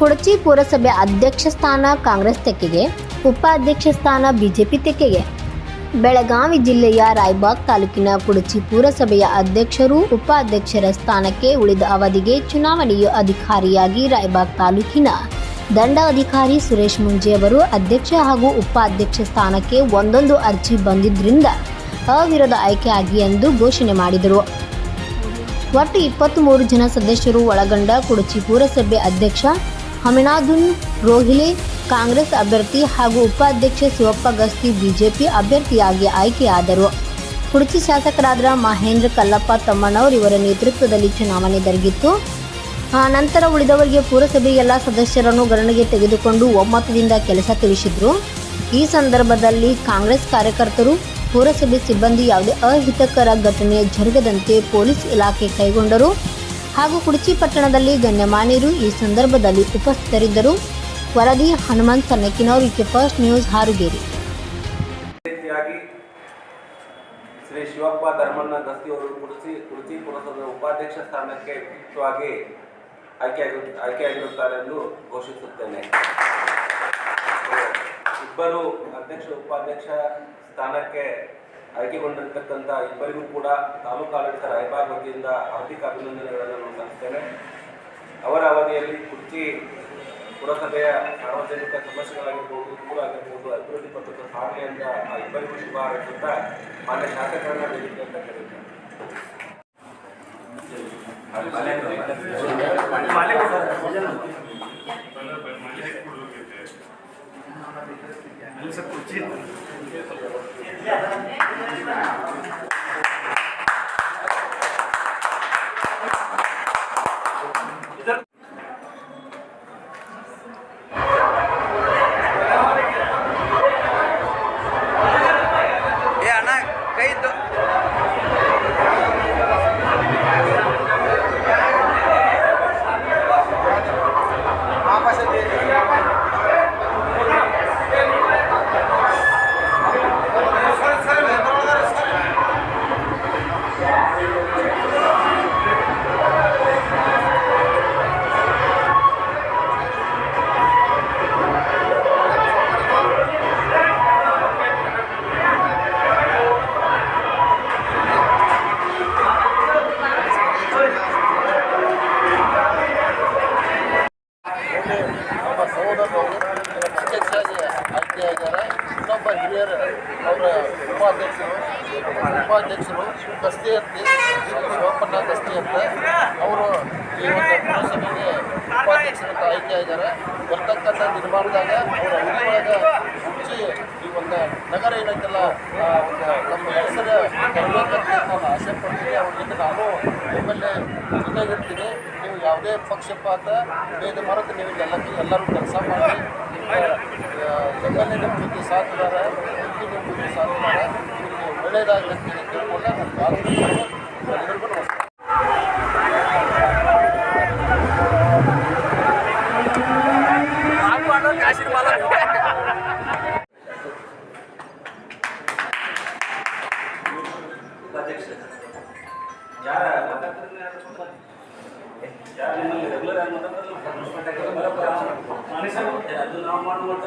ಕುಡಚಿ ಪುರಸಭೆ ಅಧ್ಯಕ್ಷ ಸ್ಥಾನ ಕಾಂಗ್ರೆಸ್ ತೆಕ್ಕೆಗೆ, ಉಪಾಧ್ಯಕ್ಷ ಸ್ಥಾನ ಬಿಜೆಪಿ ತೆಕ್ಕೆಗೆ. ಬೆಳಗಾವಿ ಜಿಲ್ಲೆಯ ರಾಯಬಾಗ್ ತಾಲೂಕಿನ ಕುಡಚಿ ಪುರಸಭೆಯ ಅಧ್ಯಕ್ಷರು ಉಪಾಧ್ಯಕ್ಷರ ಸ್ಥಾನಕ್ಕೆ ಉಳಿದ ಅವಧಿಗೆ ಚುನಾವಣೆಯ ಅಧಿಕಾರಿಯಾಗಿ ರಾಯಬಾಗ್ ತಾಲೂಕಿನ ದಂಡ ಅಧಿಕಾರಿ ಸುರೇಶ್ ಮುಂಜೆ ಅವರು ಅಧ್ಯಕ್ಷ ಹಾಗೂ ಉಪಾಧ್ಯಕ್ಷ ಸ್ಥಾನಕ್ಕೆ ಒಂದೊಂದು ಅರ್ಜಿ ಬಂದಿದ್ದರಿಂದ ಅವಿರೋಧ ಆಯ್ಕೆಯಾಗಿ ಎಂದು ಘೋಷಣೆ ಮಾಡಿದರು. ಒಟ್ಟು ಇಪ್ಪತ್ತ್ಮೂರು ಜನ ಸದಸ್ಯರು ಒಳಗೊಂಡ ಕುಡಚಿ ಪುರಸಭೆ ಅಧ್ಯಕ್ಷ ಹಮಿನಾದುನ್, ರೋಹಿಲೆ, ಕಾಂಗ್ರೆಸ್ ಅಭ್ಯರ್ಥಿ ಹಾಗೂ ಉಪಾಧ್ಯಕ್ಷ ಶಿವಪ್ಪ ಗಸ್ತಿ ಬಿಜೆಪಿ ಅಭ್ಯರ್ಥಿಯಾಗಿ ಆಯ್ಕೆಯಾದರು. ಕುಡಚಿ ಶಾಸಕರಾದ ಮಹೇಂದ್ರ ಕಲ್ಲಪ್ಪ ತಮ್ಮಣ್ಣವರು ಇವರ ನೇತೃತ್ವದಲ್ಲಿ ಚುನಾವಣೆ ಜರುಗಿತ್ತು. ಆ ನಂತರ ಉಳಿದವರಿಗೆ ಪುರಸಭೆ ಎಲ್ಲ ಸದಸ್ಯರನ್ನು ಗಣನೆಗೆ ತೆಗೆದುಕೊಂಡು ಒಮ್ಮತದಿಂದ ಕೆಲಸ ತಿಳಿಸಿದ್ರು. ಈ ಸಂದರ್ಭದಲ್ಲಿ ಕಾಂಗ್ರೆಸ್ ಕಾರ್ಯಕರ್ತರು, ಪುರಸಭೆ ಸಿಬ್ಬಂದಿ ಯಾವುದೇ ಅಹಿತಕರ ಘಟನೆ ಜರುಗದಂತೆ ಪೊಲೀಸ್ ಇಲಾಖೆ ಕೈಗೊಂಡರು. ಹಾಗೂ ಕುಡಚಿ ಪಟ್ಟಣದಲ್ಲಿ ಗಣ್ಯಮಾನ್ಯರು ಈ ಸಂದರ್ಭದಲ್ಲಿ ಉಪಸ್ಥಿತರಿದ್ದರು. ವರದಿ Hanumantha ಸನ್ನಕಿನವರು K first news, Harugeri. Shri Shivappa Dharmanna ಗಸ್ತಿಯವರು Kudachi Kudachi ಪುರಸಭೆ ಉಪಾಧ್ಯಕ್ಷ ಸ್ಥಾನಕ್ಕೆ ಮುಖ್ಯವಾಗಿ ಆಯ್ಕೆಯಾಗಿ ಆಯ್ಕೆಯಾಗಿರುತ್ತಾರೆ ಎಂದು ಘೋಷಿಸುತ್ತೇನೆ. ಇಬ್ಬರು ಅಧ್ಯಕ್ಷ, ಉಪಾಧ್ಯಕ್ಷ ಸ್ಥಾನಕ್ಕೆ ಆಯ್ಕೆಗೊಂಡಿರ್ತಕ್ಕಂಥ ಇಬ್ಬರಿಗೂ ಕೂಡ ತಾಲೂಕು ಆಡಳಿತ ರಾಯಬಾಗ್ ವತಿಯಿಂದ ಹಾರ್ದಿಕ ಅಭಿನಂದನೆಗಳನ್ನು ಸಲ್ಲಿಸ್ತೇನೆ ಅವರ ಅವಧಿಯಲ್ಲಿ ಕುರ್ಚಿ ಪುರಸಭೆಯ ಸಾರ್ವಜನಿಕ ಸಮಸ್ಯೆಗಳಾಗಿರ್ಬೋದು ದೂರ ಆಗಿರ್ಬೋದು ಅಭಿವೃದ್ಧಿ ಸಾಧನೆ ಅಂತ ಆ ಇಬ್ಬರಿಗೂ ಶುಭ ಹಾರೈಸುತ್ತಾ ಮಾನ್ಯ ಶಾಸಕರನ್ನ ವೇದಿಕೆ ಅಂತ ಕರೀತಾರೆ Música é curtida. ಅಧ್ಯಕ್ಷರಾಗಿ ಆಯ್ಕೆಯಾಗಿದ್ದಾರೆ ಇನ್ನೊಬ್ಬ ಹಿರಿಯರು ಅವರ ಉಪಾಧ್ಯಕ್ಷರು ಉಪಾಧ್ಯಕ್ಷರು ಗಸ್ತಿ ಅಂತೆ ಶಿವಪ್ಪಣ್ಣ ಗಸ್ತಿ ಅಂತ ಅವರು ಈ ಒಂದು ಪುರಸಭೆಗೆ ಉಪಾಧ್ಯಕ್ಷರಂತ ಆಯ್ಕೆಯಾಗಿದ್ದಾರೆ ಬರ್ತಕ್ಕಂಥ ನಿರ್ಮಾಣದಾಗ ಅವರ ಅವಧಿಯೊಳಗೆ ಮುಚ್ಚಿ ಈ ಒಂದು ನಗರ ಏನೈತಲ್ಲ ಒಂದು ನಮ್ಮ ಹೆಸರು ತರಬೇಕಂತ ನಾನು ಆಸೆ ಪಡ್ತೀನಿ ಅವ್ರ ಜೊತೆ ನಾನು ನಿಮ್ಮಲ್ಲೇ ಜೊತೆಗಿರ್ತೀನಿ. ಯಾವುದೇ ಪಕ್ಷಪಾತ, ಭೇದ ಮರೆತು ನೀವು ಎಲ್ಲ ಎಲ್ಲರೂ ಕೆಲಸ ಮಾಡಿ ಎಂ ಎಲ್ ಎ ನಿಮ್ಮ ಜೊತೆ ಸಾಥಿದಾರ ಎಂ ಪಿ ಜೊತೆ ಒಳ್ಳೆಯದಾಗಲಿ ಅಂತ ಹೇಳಿ ಕೇಳ್ಕೊಂಡ. ನಾನು ಭಾಗವಹಿಸ್ತೀನಿ ಎಲ್ಲರಿಗೂ ನಮಸ್ಕಾರ. ಉಪಾಧ್ಯಕ್ಷ ಯಾರ ಮನುಷ್ಯ ಅದು ನಾವು ಮಾಡುವಂಥ